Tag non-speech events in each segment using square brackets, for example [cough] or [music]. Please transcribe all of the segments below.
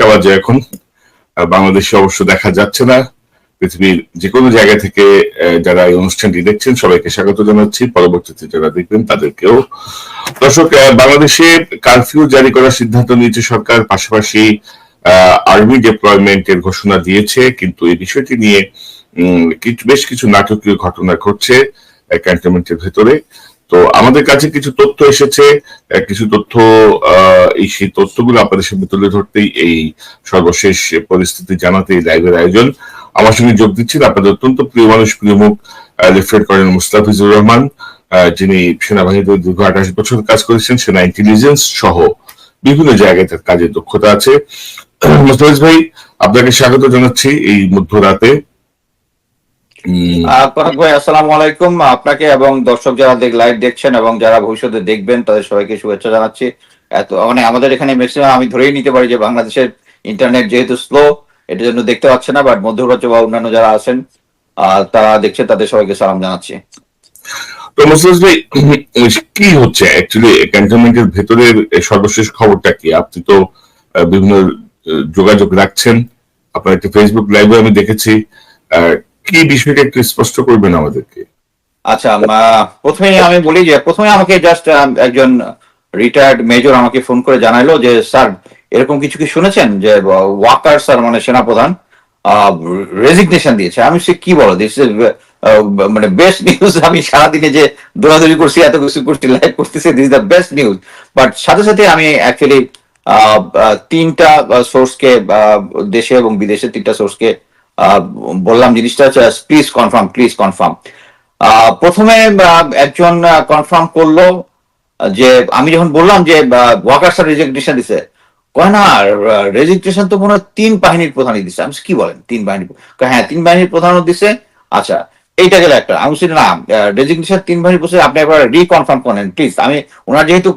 একটা বাজে এখন বাংলাদেশে অবশ্য দেখা যাচ্ছে না। পৃথিবীর যে কোনো জায়গা থেকে যারা এই অনুষ্ঠানটি দেখছেন, সবাইকে স্বাগত জানাচ্ছি। পরবর্তীতে যারা দেখবেন, তাদেরকেও। দর্শক বাংলাদেশে কারফিউ জারি করার সিদ্ধান্ত নিয়েছে সরকার, পাশাপাশি আর্মি ডিপ্লয়মেন্টের ঘোষণা দিয়েছে। কিন্তু এই বিষয়টি নিয়ে বেশ কিছু নাটকীয় ঘটনা ঘটছে ক্যান্টনমেন্টের ভেতরে। তো আমাদের কাছে কিছু তথ্য এসেছে কিছু তথ্য এই সেই তথ্যগুলো আপনাদের সামনে তুলে ধরতেই এই সর্বশেষ পরিস্থিতি জানাতে এই লাইভের আয়োজন। আমার সঙ্গে যোগ দিচ্ছেন আপনাদের অত্যন্ত প্রিয় মানুষ, প্রিয় মুখ লেফটেন্যান্ট কর্নেল মুস্তাফিজুর রহমান যিনি সেনাবাহিনীতে দীর্ঘ আঠাশ বছর কাজ করেছেন, সেনা ইন্টেলিজেন্স সহ বিভিন্ন জায়গায় তার কাজের দক্ষতা আছে। [clears throat] মুস্তাফিজ ভাই, আপনাকে স্বাগত জানাচ্ছি এই মধ্যরাতে। ভাই আসসালামু আলাইকুম। আপনাকে এবং দর্শক যারা দেখ লাইভ দেখছেন এবং যারা ভবিষ্যতে দেখবেন তাদের সবাইকে শুভেচ্ছা জানাচ্ছি। এত মানে আমাদের এখানে ম্যাক্সিমাম আমি ধরেই নিতে পারি যে বাংলাদেশের ইন্টারনেট যেহেতু স্লো এটার জন্য দেখতে পাচ্ছে না বাট মধ্যপ্রাচ্য বা অন্যান্য যারা আছেন তারা দেখছে তাদের সবাইকে সালাম জানাচ্ছি। তো ভাই কি হচ্ছে? অ্যাকচুয়ালি ক্যান্টনমেন্টের ভেতরের সর্বশেষ খবরটা কি? আপনি তো বিভিন্ন যোগাযোগ রাখছেন। আপনার একটা ফেসবুক লাইভে আমি দেখেছি। কি বিষয়টা একটু স্পষ্ট করবেন আমাদেরকে? আচ্ছা আহ, প্রথমেই আমি বলি যে প্রথমে আমাকে জাস্ট একজন রিটায়ার্ড মেজর আমাকে ফোন করে জানাইলো যে স্যার এরকম কিছু কি শুনেছেন যে ওয়াকার স্যার মানে সেনাপ্রধান রেজিগনেশন দিয়েছে? আমি সে কি বলো? দিস মানে বেস্ট নিউজ আমি সারাদিনে যে দৌড়াদৌড়ি করছি এত কিছু করছি লাইভ করতেছি this the best news but সাথে সাথে আমি অ্যাকচুয়ালি তিনটা সোর্সকে দেশে এবং বিদেশে তিনটা সোর্সকে বললাম জিনিসটা প্লিজ কনফার্ম প্লিজ কনফার্ম প্রথমে একজন কনফার্ম করল যে, আমি যখন বললাম যে ওয়াকার স্যার রেজিগনেশন দিছে, কয় না রেজিগনেশন তো মনে তিন বাহিনীর প্রধানই দিছে। আমি কি বলেন, তিন বাহিনী হ্যাঁ তিন বাহিনীর প্রধানও দিছে। আচ্ছা এইটা গেল একটা। আমি বলছি, না রেজিগনেশন তিন বাহিনীর প্রধান আপনি একবার রিকনফার্ম করেন প্লিজ আমি, ওনার যেহেতু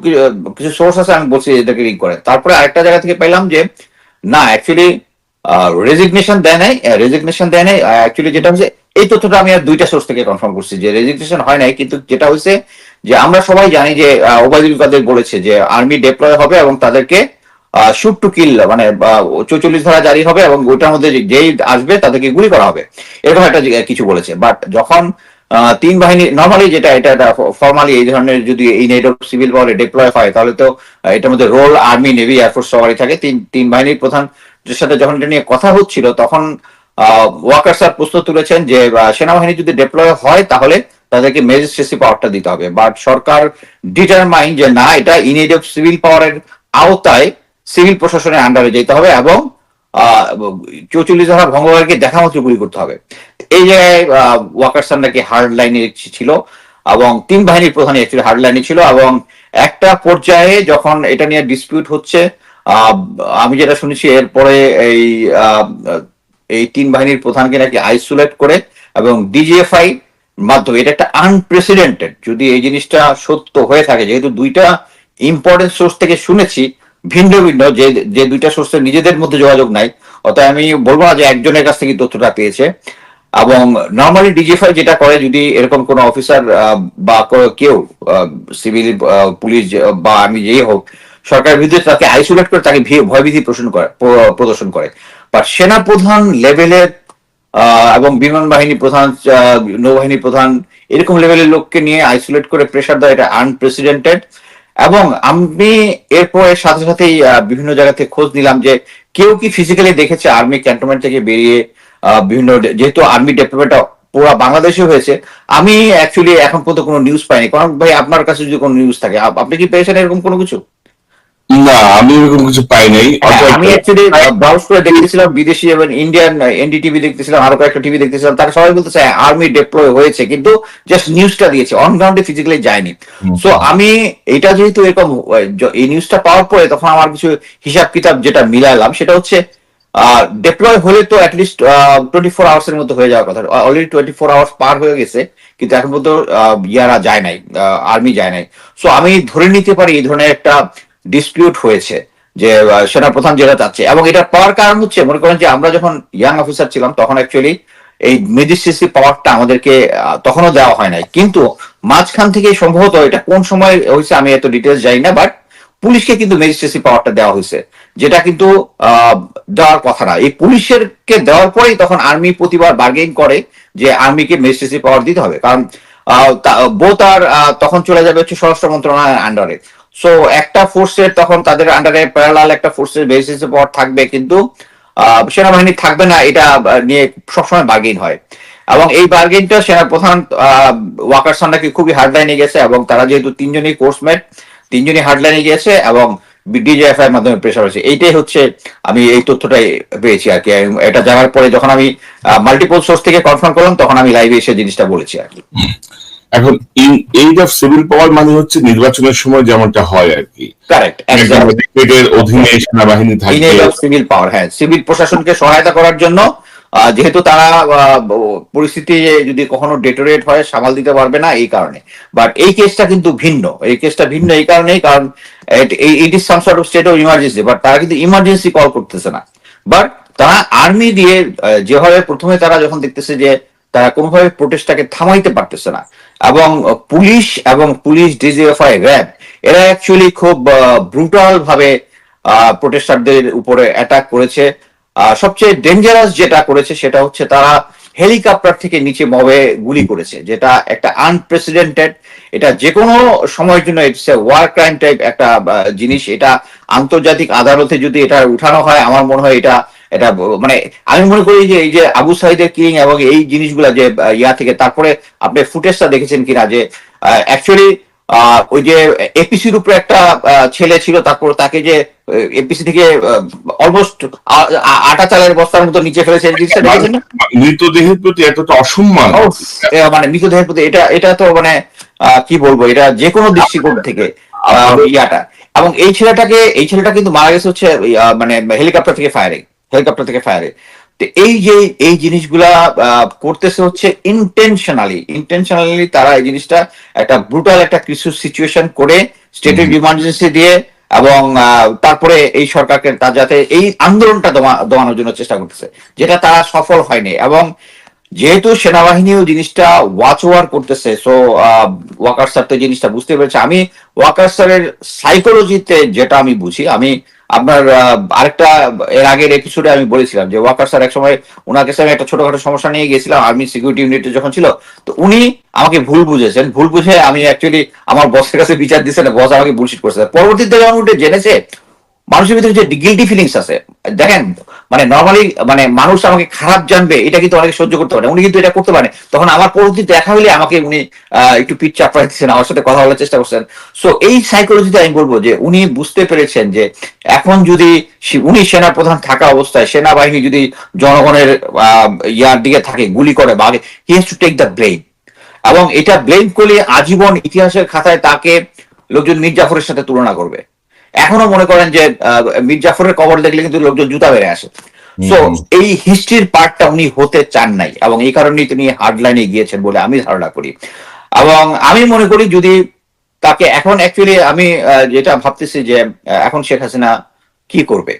কিছু সোর্স আছে, আমি বলছি এটাকে রিক করেন তারপরে আরেকটা জায়গা থেকে পাইলাম যে, না অ্যাকচুয়ালি রেজিগনেশন দেয় নাই রেজিগনেশন দেয় নাই। অ্যাকচুয়ালি যেটা হচ্ছে এই তথ্যটা আমি আর দুইটা সোর্স থেকে কনফার্ম করছি যে রেজিগনেশন হয় নাই, কিন্তু যেটা হয়েছে যে আমরা সবাই জানি যে ওবায়দুল কাদের বলেছে যে আর্মি হবে এবং তাদেরকে শুট টু কিল মানে চৌচল্লিশ ধারা জারি হবে এবং ওইটার মধ্যে যেই আসবে তাদেরকে গুলি করা হবে। এরকম একটা কিছু বলেছে। বাট যখন তিন বাহিনী নর্মালি যেটা, এটা ফর্মালি এই ধরনের যদি এই নেট অফ সিভিল পাওয়ারে ডিপ্লয় হয়, তাহলে তো এটার মধ্যে রোল আর্মি নেভি এয়ারফোর্স সবারই থাকে। তিন তিন বাহিনীর প্রধান সাথে যখন এটা নিয়ে কথা হচ্ছিল, তখন ওয়াকার স্যার প্রশ্ন তুলেছেন যে সেনাবাহিনী যদি ডিপ্লয় হয়, তাহলে তাদেরকে ম্যাজিস্ট্রেসি পাওয়ারটা দিতে হবে। বাট সরকার ডিটারমাইন যে না, এটা ইনিড অফ সিভিল পাওয়ারের আওতায় সিভিল প্রশাসনের আন্ডারে যেতে হবে এবং চৌচল্লিশ ধারা ভঙ্গকারীকে দেখা মাত্র গুলি করতে হবে। এই জায়গায় ওয়াকার স্যার নাকি হার্ড লাইনে ছিল এবং তিন বাহিনীর প্রধান হার্ড লাইনে ছিল এবং একটা পর্যায়ে যখন এটা নিয়ে ডিসপিউট হচ্ছে আমি যেটা শুনেছি, এরপরে এই এই তিন বাহিনীর প্রধানকে নাকি আইসোলেট করে এবং ডিজিএফআই মাধ্যমে, এটা একটা আনপ্রেসিডেন্টেড যদি এই জিনিসটা সত্য হয়ে থাকে। যেহেতু দুইটা ইম্পর্টেন্ট সোর্স থেকে শুনেছি, ভিন্ন ভিন্ন, যে যে দুইটা সোর্সের নিজেদের মধ্যে যোগাযোগ নাই, অতএব আমি বলব না যে একজনের কাছ থেকে তথ্যটা পেয়েছে। এবং নর্মালি ডিজিএফআই যেটা করে, যদি এরকম কোন অফিসার বা কেউ সিভিল পুলিশ বা আমি যেই হোক সরকারের বিরুদ্ধে তাকে আইসোলেট করে তাকে ভয়ভীতি প্রদর্শন করে প্রদর্শন করে। বা সেনা প্রধান লেভেলের এবং বিমান বাহিনী প্রধান নৌবাহিনী প্রধান, এরকম লেভেলের লোককে নিয়ে আইসোলেট করে প্রেশার দেওয়া এটা আনপ্রেসিডেন্টেড এবং আমি এরপরে সাথে সাথেই বিভিন্ন জায়গা থেকে খোঁজ নিলাম যে কেউ কি ফিজিক্যালি দেখেছে আর্মি ক্যান্টনমেন্ট থেকে বেরিয়ে বিভিন্ন যেহেতু আর্মি ডেভেলপমেন্টটা পুরো বাংলাদেশে হয়েছে, আমি অ্যাকচুয়ালি এখন পর্যন্ত কোনো নিউজ পাইনি। কারণ ভাই, আপনার কাছে যদি কোনো নিউজ থাকে আপনি কি পেয়েছেন এরকম কোনো কিছু? না আমি এরকম কিছু পাই নাই। হ্যাঁ, আমি অ্যাকচুয়ালি ব্রাউজ করে দেখতেছিলাম বিদেশি এবং ইন্ডিয়ান এনডিটিভি দেখতেছিলাম আরও কয়েকটা টিভি দেখতেছিলাম তারা সবাই বলতেছে আর্মি ডিপ্লয় হয়েছে কিন্তু জাস্ট নিউজটা দিয়েছে অন গ্রাউন্ডে ফিজিক্যালি যায়নি। সো আমি এটা যেহেতু এরকম এই নিউজটা পাওয়ার পরে তখন আমার কিছু হিসাব কিতাব যেটা মিলালাম সেটা হচ্ছে ডিপ্লয় হলে তো অ্যাটলিস্ট টোয়েন্টি ফোর আওয়ার্স এর মধ্যে হয়ে যাওয়ার কথা। অলরেডি টোয়েন্টি ফোর আওয়ার্স পার হয়ে গেছে কিন্তু এখন পর্যন্ত ইয়ারা যায় নাই আর্মি যায় নাই। সো আমি ধরে নিতে পারি এই ধরনের একটা ডিসপিউট হয়েছে যে আহ, সেনাপ্রধান যেটা চাচ্ছে। এবং এটা পাওয়ার কারণ হচ্ছে মনে করেন যে আমরা যখন ইয়াং অফিসার ছিলাম তখন অ্যাকচুয়ালি এই মেজিস্ট্রেসি পাওয়ারটা আমাদেরকে তখনও দেওয়া হয় নাই। কিন্তু মাঝখান থেকে সম্ভবত এটা কোন সময় হয়েছে আমি এত ডিটেলস জানি না বাট পুলিশকে কিন্তু ম্যাজিস্ট্রেসি পাওয়ারটা দেওয়া হয়েছে। যেটা কিন্তু দেওয়ার কথা না। এই পুলিশের কে দেওয়ার পরেই তখন আর্মি প্রতিবার বার্গেন করে যে আর্মিকে মেজিস্ট্রেসি পাওয়ার দিতে হবে। কারণ বোথ আর তখন চলে যাবে হচ্ছে স্বরাষ্ট্র মন্ত্রণালয়ের আন্ডারে সো একটা ফোর্সের তখন তাদের আন্ডারে প্যারালাল একটা ফোর্সের বেসিসে পাওয়ার থাকবে, কিন্তু সেনাবাহিনী থাকবে না, এটা নিয়ে সবসময় বার্গেন হয়। এবং এই বার্গেনটা সেনা প্রধান ওয়াকার সান্ডাকে খুবই হার্ডলাইনে গেছে, এবং তারা যেহেতু তিনজনই কোর্সমেট তিনজনই হার্ডলাইনে গিয়েছে এবং ডিজিএফআই এর মাধ্যমে প্রেশার হয়েছে। এইটাই হচ্ছে আমি এই তথ্যটাই পেয়েছি আর কি এটা জানার পরে যখন আমি মাল্টিপল সোর্স থেকে কনফার্ম করলাম, তখন আমি লাইভে এসে জিনিসটা বলেছি আর কি। এখন in aid of civil power মানে হচ্ছে নির্বাচনের সময় যেমনটা হয় আর কি। কারেক্ট অধীনে সেনাবাহিনী থাকবে। সিভিল পাওয়ার হ্যাঁ সিভিল প্রশাসনকে সহায়তা করার জন্য যেহেতু তারা পরিস্থিতি যদি কখনো ডেটোরেট হয় সামাল দিতে পারবে না এই কারণে। বাট এই কেসটা কিন্তু ভিন্ন এই কেসটা ভিন্ন এই কারণেই কারণ it is some sort of state of emergency but তারা কিন্তু ইমার্জেন্সি কল করতেছে না। বাট তারা আর্মি দিয়ে যেভাবে প্রথমে তারা যখন দেখতেছে যে তারা কোনোভাবে প্রোটেস্টটাকে থামাইতে পারতেছে না। এবং পুলিশ এবং পুলিশ ডিজিএফআই, র্যাব, এরা অ্যাকচুয়ালি খুব ব্রুটাল ভাবে প্রোটেস্টারদের উপরে অ্যাটাক করেছে। সবচেয়ে ডেঞ্জারাস যেটা করেছে সেটা হচ্ছে তারা হেলিকপ্টার থেকে নিচে মবে গুলি করেছে, যেটা একটা আনপ্রেসিডেন্টেড এটা যে কোনো সময়ের জন্য it's a war crime type একটা জিনিস। এটা আন্তর্জাতিক আদালতে যদি এটা উঠানো হয়, আমার মনে হয় এটা এটা মানে আমি মনে করি যে এই যে আবু সাইদের কিং এবং এই জিনিসগুলা যে ইয়া থেকে তারপরে আপনি ফুটেজটা দেখেছেন কিনা যে অ্যাকচুয়ালি ওই যে এপিসির উপরে একটা ছেলে ছিল তারপর তাকে যে এপিসি থেকে অলমোস্ট আটা চালের বস্তার মতো নিচে ফেলেছে জিনিসটা মৃতদেহের প্রতি এতটা অসম্মান। মানে মৃতদেহের প্রতি এটা এটা তো মানে আহ, কি বলব এটা যে কোনো দৃষ্টিকোণ থেকে আহ, ইয়াটা। এবং এই ছেলেটাকে এই ছেলেটা কিন্তু মারা গেছে হচ্ছে মানে হেলিকপ্টার থেকে ফায়ারে হেলিকপ্টার থেকে ফায়ারে তো এই যে এই জিনিসগুলা করতেছে হচ্ছে ইন্টেনশনালি ইন্টেনশনালি তারা এই জিনিসটা একটা ব্রুটাল একটা কিছু সিচুয়েশন করে স্টেট অফ ইমার্জেন্সি দিয়ে এবং তারপরে এই সরকারকে তার যাতে এই আন্দোলনটা দমা- দমানোর জন্য চেষ্টা করতেছে যেটা তারা সফল হয়নি। এবং যেহেতু সেনাবাহিনীও জিনিসটা ওয়াচ ওয়ার করতেছে সো ওয়াকার স্যার তো জিনিসটা বুঝতে পেরেছে। আমি ওয়াকার স্যারের সাইকোলজিতে যেটা আমি বুঝি, আমি আপনার আরেকটা, এর আগের এপিসোডে আমি বলেছিলাম যে ওয়াকার স্যার একসময় ওনার কাছে আমি একটা ছোটখাটো সমস্যা নিয়ে গেছিলাম আর্মি সিকিউরিটি ইউনিটে যখন ছিল, তো উনি আমাকে ভুল বুঝেছেন। ভুল বুঝে আমি অ্যাকচুয়ালি আমার বসের কাছে বিচার দিচ্ছেন বস আমাকে বুলশিট করছে। পরবর্তীতে যখন উঠে জেনেছে মানুষের ভিতরে যে গিল্টি ফিলিংস আছে, দেখেন মানে নর্মালি মানে মানুষ আমাকে খারাপ জানবে, এটা কিন্তু অনেকে সহ্য করতে পারে উনি কিন্তু এটা করতে পারে তখন আমার পরবর্তী দেখা হলে আমাকে উনি একটু পিঠ চাপড়া দিচ্ছেন, আমার সাথে কথা বলার চেষ্টা করছেন। সো এই সাইকোলজিতে আমি বলব যে, উনি বুঝতে পেরেছেন যে, এখন যদি উনি সেনা প্রধান থাকা অবস্থায়, সেনাবাহিনী যদি জনগণের ইয়ার দিকে থাকে, গুলি করে, বা he has to take the blame এবং এটা ব্লেম করলে আজীবন ইতিহাসের খাতায় তাকে লোকজন মীর জাফরের সাথে তুলনা করবে। এখনও মনে করেন যে মীর জাফরের কবর দেখলে কিন্তু লোকজন জুতা বেড়ে আসে। সো এই হিস্ট্রির পার্টটা উনি হতে চান নাই এবং এই কারণেই তিনি হার্ডলাইনে গিয়েছেন বলে আমি ধারণা করি। এবং আমি মনে করি যদি তাকে এখন অ্যাকচুয়ালি আমি যেটা ভাবতেছি যে এখন শেখ হাসিনা কি করবে?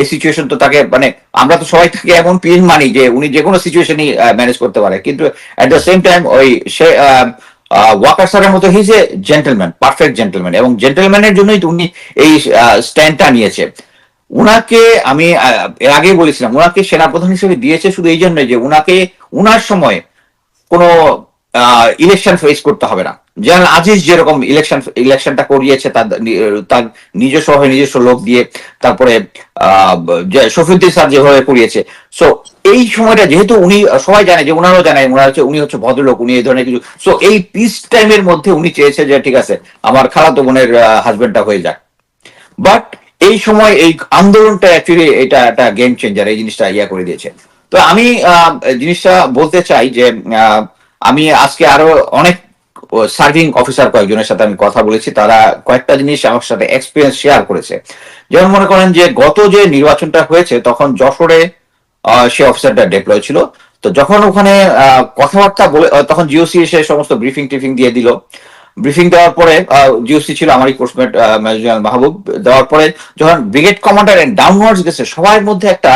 এই সিচুয়েশন তো তাকে মানে আমরা তো সবাই তাকে এমন পিন মানি যে উনি যে কোনো সিচুয়েশনই ম্যানেজ করতে পারে। কিন্তু অ্যাট দ্য সেম টাইম ওই সে ওয়াকার স্যারের মতো his a gentleman perfect gentleman এবং জেন্টেলম্যানের জন্যই উনি এই স্ট্যান্ডটা নিয়েছে। উনাকে আমি এর আগেই বলেছিলাম, উনাকে সেনাপ্রধান হিসেবে দিয়েছে শুধু এই জন্য যে উনাকে, উনার সময় কোনো ইলেকশন ফেস করতে হবে না। জেনারেল আজিজ যেরকম ইলেকশন ইলেকশনটা করিয়েছে, তার নিজস্ব হয়ে নিজস্ব লোক দিয়ে তারপরে শফিউদ্দিন স্যার যেভাবে করিয়েছে। সো এই সময়টা যেহেতু উনি, সবাই জানে যে, উনারও জানে, উনার হচ্ছে, উনি হচ্ছে ভদ্রলোক, উনি এই ধরনের কিছু। সো এই পিস টাইমের মধ্যে উনি চেয়েছে যে, ঠিক আছে, আমার খালাতো বোনের হাজবেন্ডটা হয়ে যাক। বাট এই সময় এই আন্দোলনটা অ্যাকচুয়ালি এটা একটা গেম চেঞ্জার এই জিনিসটা ইয়া করে দিয়েছে। তো আমি জিনিসটা বলতে চাই যে আমি আজকে আরও অনেক সার্ভিং অফিসার কয়েকজনের সাথে আমি কথা বলেছি, তারা কয়েকটা জিনিস আমার সাথে এক্সপিরিয়েন্স শেয়ার করেছে। যেমন মনে করেন যে গত যে নির্বাচনটা হয়েছে, তখন যশোরে সে অফিসারটা ডেপ্লয় ছিল। তো যখন ওখানে কথাবার্তা বলে তখন জিওসি এসে সমস্ত ব্রিফিং টিফিং দিয়ে দিল। ব্রিফিং দেওয়ার পরে জিওসি ছিল আমারই কোর্সমেট মেজর মাহবুব দেওয়ার পরে যখন ব্রিগেড কমান্ডার এন্ড ডাউনওয়ার্ডস গেছে, সবার মধ্যে একটা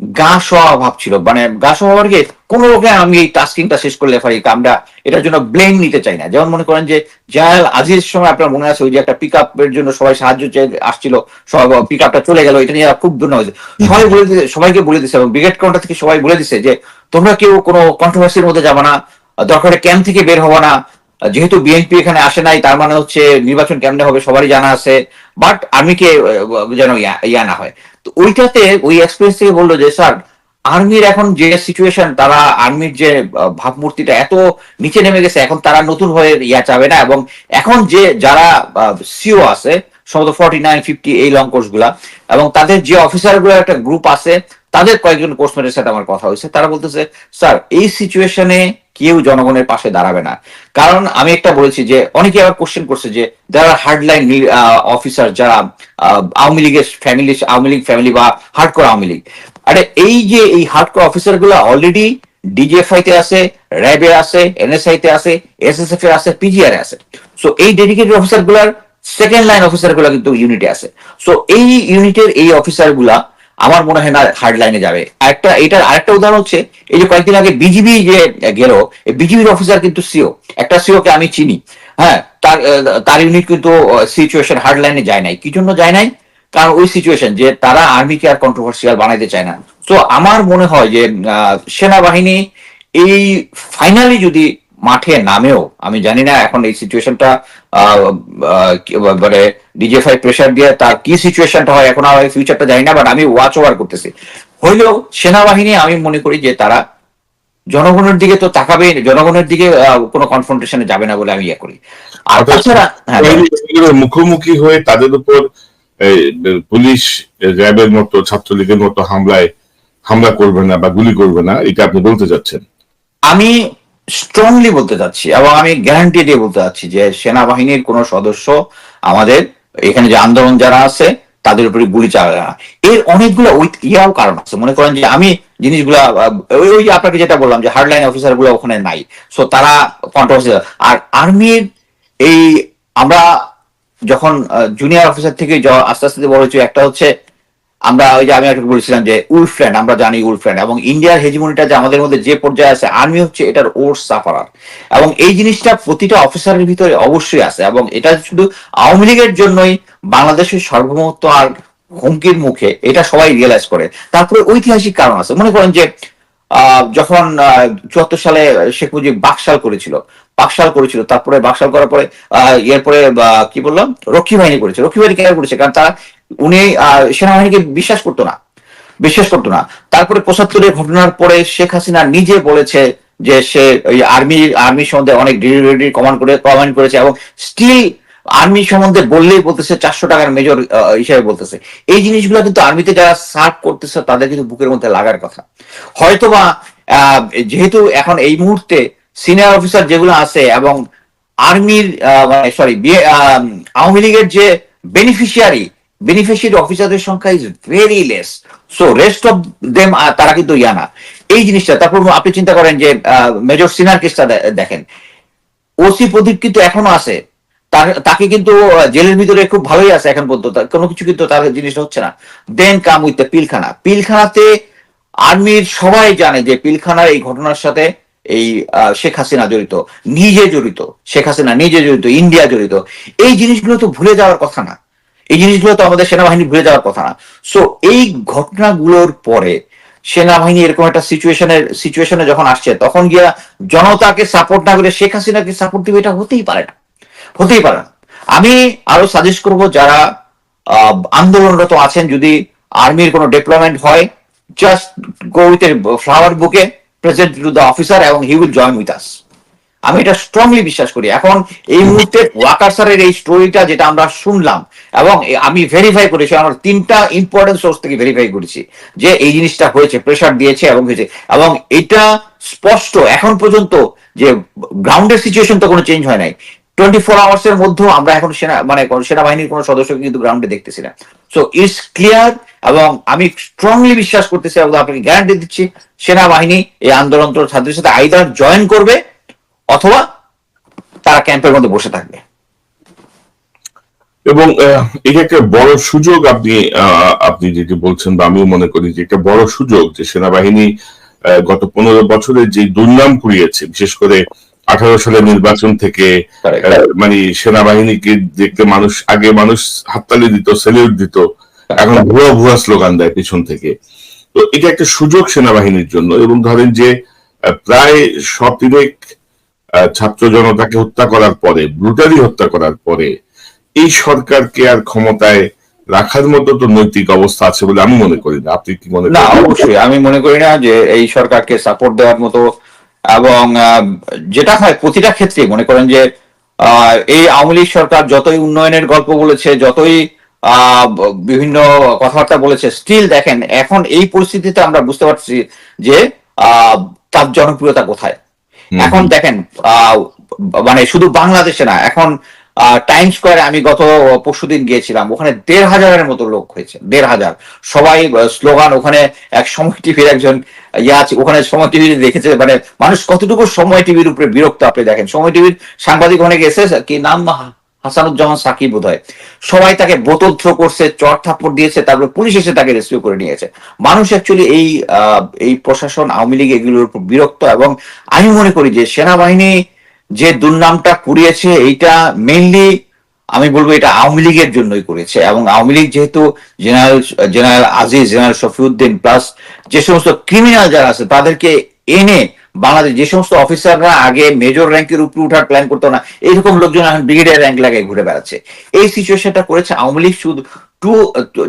গা শোয়া ভাব ছিল। মানে গা শোয়া হওয়ার কি? কোন রকম আমি এই টাস্কিংটা শেষ করলে পারি আমরা এটার জন্য ব্লেম নিতে চাই না। যেমন মনে করেন যে জায়াল আজিজ সময় আপনার মনে আছে ওই যে একটা পিক এর জন্য সবাই সাহায্য চেয়ে আসছিল পিক আপটা চলে গেল, এটা নিয়ে খুব ধন্য হয়েছে। সবাই বলে দিছে, সবাইকে বলে দিছে এবং ব্রিগেড কাউন্টার থেকে সবাই বলে দিছে যে তোমরা কেউ কোনো কন্ট্রোভার্সির মধ্যে যাবে না, দরকার ক্যাম্প থেকে বের হব না। যেহেতু বিএনপি এখানে আসে নাই তার মানে হচ্ছে নির্বাচন কেমনে হবে সবারই জানা আছে বাট আর্মিকে আহ, যেন ইয়া না হয়। তো ওইটাতে ওই এক্সপিরিয়েন্স থেকে বলল যে স্যার আর্মির এখন যে সিচুয়েশন তারা আর্মির যে ভাবমূর্তিটা এত নিচে নেমে গেছে এখন তারা নতুন হয়ে ইয়া চাবে না এবং এখন যে যারা সিও আছে সম্ভবত ফর্টি নাইন ফিফটি এই লং কোর্সগুলা এবং তাদের যে অফিসারগুলো একটা গ্রুপ আছে তাদের কয়েকজন কোর্সমেটের সাথে আমার কথা হয়েছে। তারা বলতেছে, স্যার, এই সিচুয়েশনে কেউ জনগণের পাশে দাঁড়াবে না। কারণ আমি একটা বলেছি যে অনেকে আবার কোশ্চেন করছে যে, যারা হার্ডলাইন অফিসার যারা আওয়ামী লীগের ফ্যামিলি আওয়ামী লীগ ফ্যামিলি বা হার্ডকোর আওয়ামী লীগ, আরে এই যে, এই হার্ডকোর অফিসারগুলো অলরেডি ডিজিএফআই তে আছে র্যাবে আছে এনএসআই তে আছে এসএসএফ এ আছে পিজিআর এ আছে। সো এই ডেডিকেটেড অফিসারগুলার সেকেন্ড লাইন অফিসারগুলা কিন্তু ইউনিটে আছে। সো এই ইউনিটের এই অফিসারগুলা আমার মনে হয় না হার্ড লাইনে যাবে। আরেকটা এটার আরেকটা উদাহরণ হচ্ছে, এই যে কয়েকদিন আগে বিজিবি যে গেল বিজিবির অফিসার কিন্তু সিও একটা সিও কে আমি চিনি। হ্যাঁ তার তার ইউনিট কিন্তু সিচুয়েশন হার্ড লাইনে যায় নাই। কি জন্য যায় নাই? কারণ ওই সিচুয়েশন যে তারা আর্মিকে আর কন্ট্রোভার্সিয়াল বানাইতে চায় না। তো আমার মনে হয় যে সেনাবাহিনী এই ফাইনালি যদি মাঠে নামেও আমি জানি না এখন এই সিচুয়েশনটা মানে ডিজেফাই প্রেশার দিয়ে তার কি সিচুয়েশনটা হয় এখন আর ফিউচারটা জানি না বাট আমি ওয়াচ ওভার করতেছি। হইলেও সেনাবাহিনী আমি মনে করি যে তারা জনগণের দিকে তো তাকাবে জনগণের দিকে কোনো কনফ্রন্টেশনে যাবে না বলে আমি ইয়ে করি। আর অর্থাৎ তাছাড়া হ্যাঁ মুখোমুখি হয়ে তাদের উপর পুলিশ র্যাবের মতো ছাত্রলীগের মতো হামলায় হামলা করবে না বা গুলি করবে না এটা আপনি বলতে চাচ্ছেন? আমি স্ট্রংলি বলতে চাচ্ছি এবং আমি গ্যারান্টি দিয়ে বলতে চাচ্ছি যে সেনাবাহিনীর কোন সদস্য আমাদের এখানে যে আন্দোলন যারা আছে, তাদের উপরে গুলি চালাবে না। এর অনেকগুলো ইয়াও কারণ আছে। মনে করেন যে আমি জিনিসগুলা, ওই আপনাকে যেটা বললাম যে হার্ডলাইন অফিসারগুলো ওখানে নাই। সো তারা কন্ট্রোভার্সি আর আর্মির এই, আমরা যখন জুনিয়র অফিসার থেকে আস্তে আস্তে বড় হচ্ছে একটা হচ্ছে আমরা ওই যে আমি একটু বলছিলাম যে উলফ্রেন্ড আমরা জানি উলফ্রেন্ড এবং ইন্ডিয়ার হেজিমনিটা যে আমাদের মধ্যে যে পর্যায়ে আছে আর্মি হচ্ছে এটার ওর সাফারার। এবং এই জিনিসটা প্রতিটা অফিসারের ভিতরে অবশ্যই আছে এবং এটা শুধু আওয়ামী লীগের জন্যই বাংলাদেশের সার্বভৌমত্ব আর হুমকির মুখে এটা সবাই রিয়েলাইজ করে। তারপরে ঐতিহাসিক কারণ আছে। মনে করেন যে যখন চুয়াত্তর সালে শেখ মুজিব বাকশাল করেছিল বাকশাল করেছিল তারপরে বাকশাল করার পরে আহ, এরপরে কি বললাম? রক্ষী বাহিনী করেছে। রক্ষী বাহিনী কেন করেছে? কারণ তারা উনি সেনাবাহিনীকে বিশ্বাস করতো না, বিশ্বাস করতো না। তারপরে পঁচাত্তরের ঘটনার পরে শেখ হাসিনা নিজে বলেছে যে সে আর্মি আর্মি সম্বন্ধে অনেক ডিলিভারি কমান্ড করে, কমান্ড করেছে এবং স্টিল আর্মি সম্বন্ধে বললেই বলতেছে, চারশো টাকার মেজর হিসেবে বলতেছে। এই জিনিসগুলো কিন্তু আর্মিতে যারা সার্ভ করতেছে, তাদের কিন্তু বুকের মধ্যে লাগার কথা। হয়তোবা যেহেতু এখন এই মুহূর্তে সিনিয়র অফিসার যেগুলো আছে এবং আর্মির মানে সরি আওয়ামী লীগের যে বেনিফিশিয়ারি বেনিফিশিয়ারি অফিসারদের সংখ্যা is very less so rest of them তারা কিন্তু ইয়া না। এই জিনিসটা, তারপর আপনি চিন্তা করেন যে মেজর সিনার কেসটা দেখেন। ওসি প্রদীপ কিন্তু এখনও আছে। তাকে কিন্তু জেলের ভিতরে খুব ভালোই আছে এখন পর্যন্ত। কোনো কিছু কিন্তু তার জিনিসটা হচ্ছে না। দেন কাম উইথ পিলখানা। পিলখানাতে আর্মির সবাই জানে যে পিলখানার এই ঘটনার সাথে এই শেখ হাসিনা জড়িত। নিজে জড়িত। শেখ হাসিনা নিজে জড়িত। ইন্ডিয়া জড়িত। এই জিনিসগুলো তো ভুলে যাওয়ার কথা না। এই জিনিসগুলো তো আমাদের সেনাবাহিনী ভুলে যাওয়ার কথা না। সো এই ঘটনাগুলোর পরে সেনাবাহিনী এরকম একটা সিচুয়েশনের সিচুয়েশনে যখন আসছে, তখন গিয়া জনতাকে সাপোর্ট না করে শেখ হাসিনাকে সাপোর্ট দিবে এটা হতেই পারে না। হতেই পারে না। আমি আরও সাজেস্ট করব যারা আন্দোলনরত আছেন, যদি আর্মির কোনো ডেভেলপমেন্ট হয় just go with flower bouquet present to the officer এবং he will join with us আমি এটা স্ট্রংলি বিশ্বাস করি। এখন এই মুহূর্তে ওয়াকার স্যারের এই স্টোরিটা যেটা আমরা শুনলাম, এবং আমি ভেরিফাই করেছি, আমার তিনটা ইম্পর্টেন্ট সোর্স থেকে ভেরিফাই করেছি যে এই জিনিসটা হয়েছে প্রেশার দিয়েছে এবং হয়েছে। এবং এটা স্পষ্ট এখন পর্যন্ত যে গ্রাউন্ডের সিচুয়েশন তো কোনো চেঞ্জ হয় নাই। টোয়েন্টি ফোর আওয়ার্স এর মধ্যেও আমরা এখন সেনা মানে সেনাবাহিনীর কোনো সদস্যকে কিন্তু গ্রাউন্ডে দেখতেছি না। সো ইটস ক্লিয়ার এবং আমি স্ট্রংলি বিশ্বাস করতেছি এবং আপনাকে গ্যারান্টি দিচ্ছি, সেনাবাহিনী এই আন্দোলন ছাত্রীর সাথে আইদার জয়েন করবে অথবা তারা ক্যাম্পের মধ্যে বসে থাকবে। এবং এটা একটা বড় সুযোগ আপনি আপনি যেটি বলছেন বা আমিও মনে করি যে একটা বড় সুযোগ যে সেনাবাহিনী গত পনেরো বছরে যে দুর্নাম কুড়িয়েছে বিশেষ করে আঠারো সালের নির্বাচন থেকে মানে সেনাবাহিনীকে দেখতে মানুষ আগে মানুষ হাততালি দিত সেলিউট দিত এখন ভুয়া ভুয়া স্লোগান দেয় পিছন থেকে। তো এটা একটা সুযোগ সেনাবাহিনীর জন্য এবং ধরেন যে প্রায় সতিরেক ছাত্র জনতাকে হত্যা করার পরে ব্রুটালি হত্যা করার পরে এই সরকারকে আর ক্ষমতায় রাখার মতো তো নৈতিক অবস্থা আছে বলে আমি মনে করি না। আপনি কি মনে না করেন? অবশ্যই। আমি মনে করি না যে এই সরকারকে সাপোর্ট দেওয়ার মতো এবং যেটা হয় প্রতিটা ক্ষেত্রে মনে করেন যে আহ, এই আওয়ামী লীগ সরকার যতই উন্নয়নের গল্প বলেছে যতই আহ, বিভিন্ন কথাবার্তা বলেছে স্টিল দেখেন এখন এই পরিস্থিতিতে আমরা বুঝতে পারছি যে আহ, তার জনপ্রিয়তা কোথায়। এখন দেখেন মানে শুধু বাংলাদেশে না, এখন টাইম স্কোয়ারে আমি গত পরশুদিন গিয়েছিলাম, ওখানে দেড় হাজারের মতো লোক হয়েছে, দেড় হাজার। সবাই স্লোগান, ওখানে এক সময় টিভির একজন ইয়ে আছে, ওখানে সময় টিভি দেখেছে মানে মানুষ কতটুকু সময় টিভির উপরে বিরক্ত, আপনি দেখেন। সময় টিভির সাংবাদিক অনেক এসে কি নাম? হাসানুজ্জামান সাকিব বোধ হয় সবাই তাকে বোতল থ্রো করছে চট থাপ্পড় দিয়েছে, তারপরে পুলিশ এসে তাকে রেস্কিউ করে নিয়েছে। মানুষ অ্যাকচুয়ালি এই এই প্রশাসন আওয়ামী লীগ এগুলোর উপর বিরক্ত এবং আমি মনে করি যে সেনাবাহিনী যে দুর্নামটা কুড়িয়েছে, এইটা মেইনলি আমি বলব এটা আওয়ামী লীগের জন্যই করেছে এবং আওয়ামী লীগ যেহেতু general general Aziz, general Shafiuddin plus যে সমস্ত ক্রিমিনাল যারা আছে, তাদেরকে এনে বাংলাদেশ যে সমস্ত অফিসাররা আগে মেজর র্যাঙ্কের উপরে উঠার প্ল্যান করতো না এইরকম লোকজন এখন ব্রিগেডিয়ার র্যাঙ্ক লাগায় ঘুরে বেড়াচ্ছে। এই সিচুয়েশনটা করেছে আওয়ামী লীগ শুধু to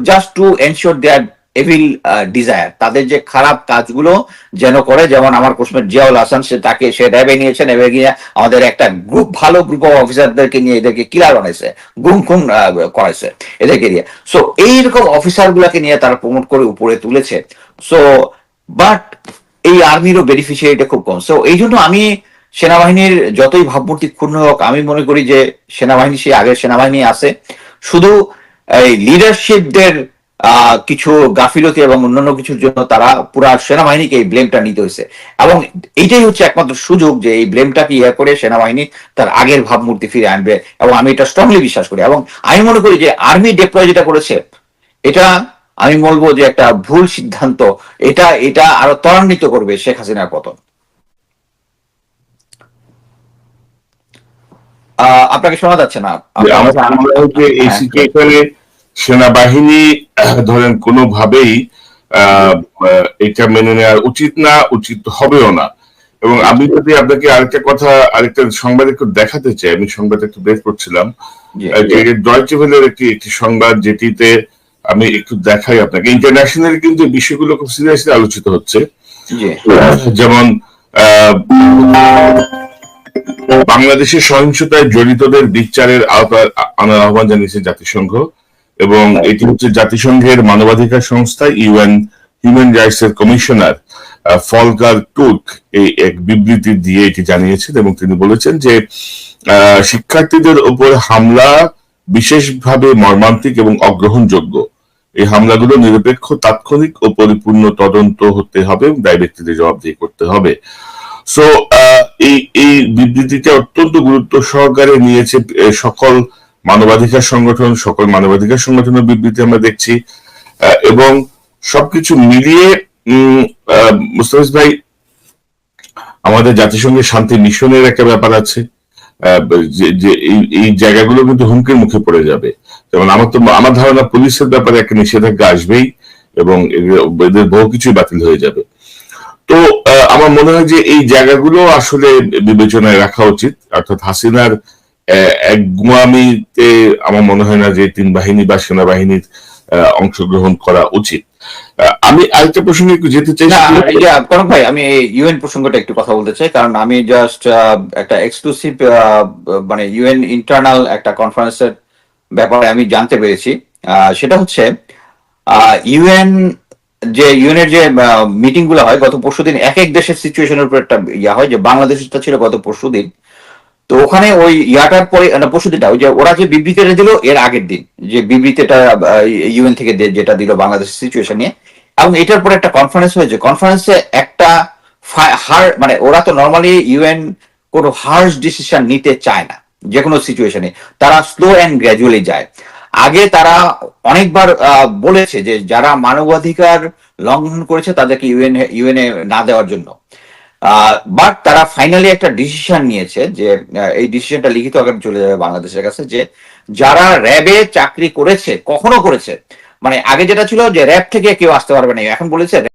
just to ensure their evil desire তাদের যে খারাপ কাজগুলো যেন করে যেমন আমার কোচমেট জিয়াউল হাসান সে তাকে সে র্যাবে নিয়েছেন গিয়ে আমাদের একটা গ্রুপ ভালো গ্রুপ অফ অফিসারদেরকে নিয়ে এদেরকে কিলার বানাইছে গুম আহ, করাইছে এদেরকে দিয়ে সো এইরকম অফিসার গুলাকে নিয়ে তারা প্রমোট করে উপরে তুলেছে। সো বাট এই আর্মিরও বেনিফিশিয়ারিটা খুব কম। সো এই জন্য আমি সেনাবাহিনীর যতই ভাবমূর্তি ক্ষুণ্ণ হোক, আমি মনে করি যে সেনাবাহিনী সেই আগের সেনাবাহিনী আছে। শুধু এই লিডারশিপদের কিছু গাফিলতি এবং অন্যান্য কিছুর জন্য তারা পুরা সেনাবাহিনীকে এই ব্লেমটা নিতে হয়েছে। এবং এইটাই হচ্ছে একমাত্র সুযোগ যে এই ব্লেমটাকে ইয়ে করে সেনাবাহিনী তার আগের ভাবমূর্তি ফিরে আনবে। এবং আমি এটা স্ট্রংলি বিশ্বাস করি। এবং আমি মনে করি যে আর্মি ডেপ্লয় যেটা করেছে, এটা আমি বলব যে একটা ভুল সিদ্ধান্ত এটা এটা আরও ত্বরান্বিত করবে শেখ হাসিনার পতন। আহ, আপনাকে শোনা যাচ্ছে না? হয় যে এই। সিচুয়েশনে সেনাবাহিনী ধরেন কোনোভাবেই আহ, আহ, এটা মেনে নেওয়া উচিত না উচিত হবেও না। এবং আমি যদি আপনাকে আরেকটা কথা আরেকটা সংবাদ একটু দেখাতে চাই আমি সংবাদ একটু বের করছিলাম। একটি একটি সংবাদ যেটিতে আমি একটু দেখাই আপনাকে। ইন্টারন্যাশনাল কিন্তু বিষয়গুলো খুব সিরিয়াসলি আলোচিত হচ্ছে। যেমন বাংলাদেশের সহিংসতায় জড়িতদের বিচারের আওতায় আনার আহ্বান জানিয়েছে জাতিসংঘ এবং এটি হচ্ছে জাতিসংঘের মানবাধিকার সংস্থা ইউএন হিউম্যান রাইটস এর কমিশনার ফলকার টুক এই এক বিবৃতি দিয়ে এটি জানিয়েছেন এবং তিনি বলেছেন যে আহ, শিক্ষার্থীদের উপর হামলা বিশেষভাবে মর্মান্তিক এবং অগ্রহণযোগ্য। এই হামলাগুলো নিরপেক্ষ, তাৎক্ষণিক ও পরিপূর্ণ তদন্ত হতে হবে দায় ব্যক্তিদের জবাবদিহি করতে হবে। সো এই এই বিবৃতিটা অত্যন্ত গুরুত্ব সহকারে নিয়েছে সকল মানবাধিকার সংগঠন, সকল মানবাধিকার সংগঠনের বিবৃতি আমরা দেখছি। এবং সবকিছু মিলিয়ে মুস্তাফিজ ভাই, আমাদের জাতিসংঘের শান্তি মিশনের একটা ব্যাপার আছে। যে এই জায়গাগুলো কিন্তু হুমকির মুখে পড়ে যাবে। যেমন আমার তো আমার ধারণা পুলিশের ব্যাপারে একটা নিষেধাজ্ঞা আসবেই এবং এদের বহু কিছুই বাতিল হয়ে যাবে। তো আমার মনে হয় যে এই জায়গাগুলো আসলে বিবেচনায় রাখা উচিত। অর্থাৎ হাসিনার আহ, এক গুয়ামিতে আমার মনে হয় না যে তিন বাহিনী বা সেনাবাহিনীর অংশগ্রহণ করা উচিত। আমি আরেকটা প্রসঙ্গে একটু যেতে চাই। ভাই আমি ইউএন প্রসঙ্গটা একটু কথা বলতে চাই। কারণ আমি জাস্ট একটা এক্সক্লুসিভ মানে ইউএন ইন্টারনাল একটা কনফারেন্সের ব্যাপারে আমি জানতে পেরেছি। সেটা হচ্ছে ইউএন যে ইউএনের যে মিটিংগুলো হয়, গত পরশুদিন এক এক দেশের সিচুয়েশনের উপর একটা ইয়া হয়, যে বাংলাদেশটা ছিল গত পরশুদিন তো ওখানে ওই ইয়াটার পরে, না পরশুদিনটা ওই যে ওরা যে বিবৃতিটা দিল, এর আগের দিন, যে বিবৃতিটা ইউএন থেকে যেটা দিল বাংলাদেশের সিচুয়েশন নিয়ে। এবং এটার পরে একটা কনফারেন্স হয়েছে। কনফারেন্সে একটা হার মানে ওরা তো নর্মালি ইউএন কোনো হার্স ডিসিশন নিতে চায় না। যে কোনো সিচুয়েশনে তারা স্লো অ্যান্ড গ্র্যাজুয়ালি যায়। আগে তারা অনেকবার বলেছে যে যারা মানবাধিকার লঙ্ঘন করেছে তাদেরকে ইউএন ইউএনএ না দেওয়ার জন্য। বাট তারা ফাইনালি একটা ডিসিশন নিয়েছে যে এই ডিসিশনটা লিখিত আকারে চলে যাবে বাংলাদেশের কাছে যে যারা র্যাবে চাকরি করেছে, কখনো করেছে মানে আগে যেটা ছিল যে র্যাব থেকে কেউ আসতে পারবে না। এখন বলেছে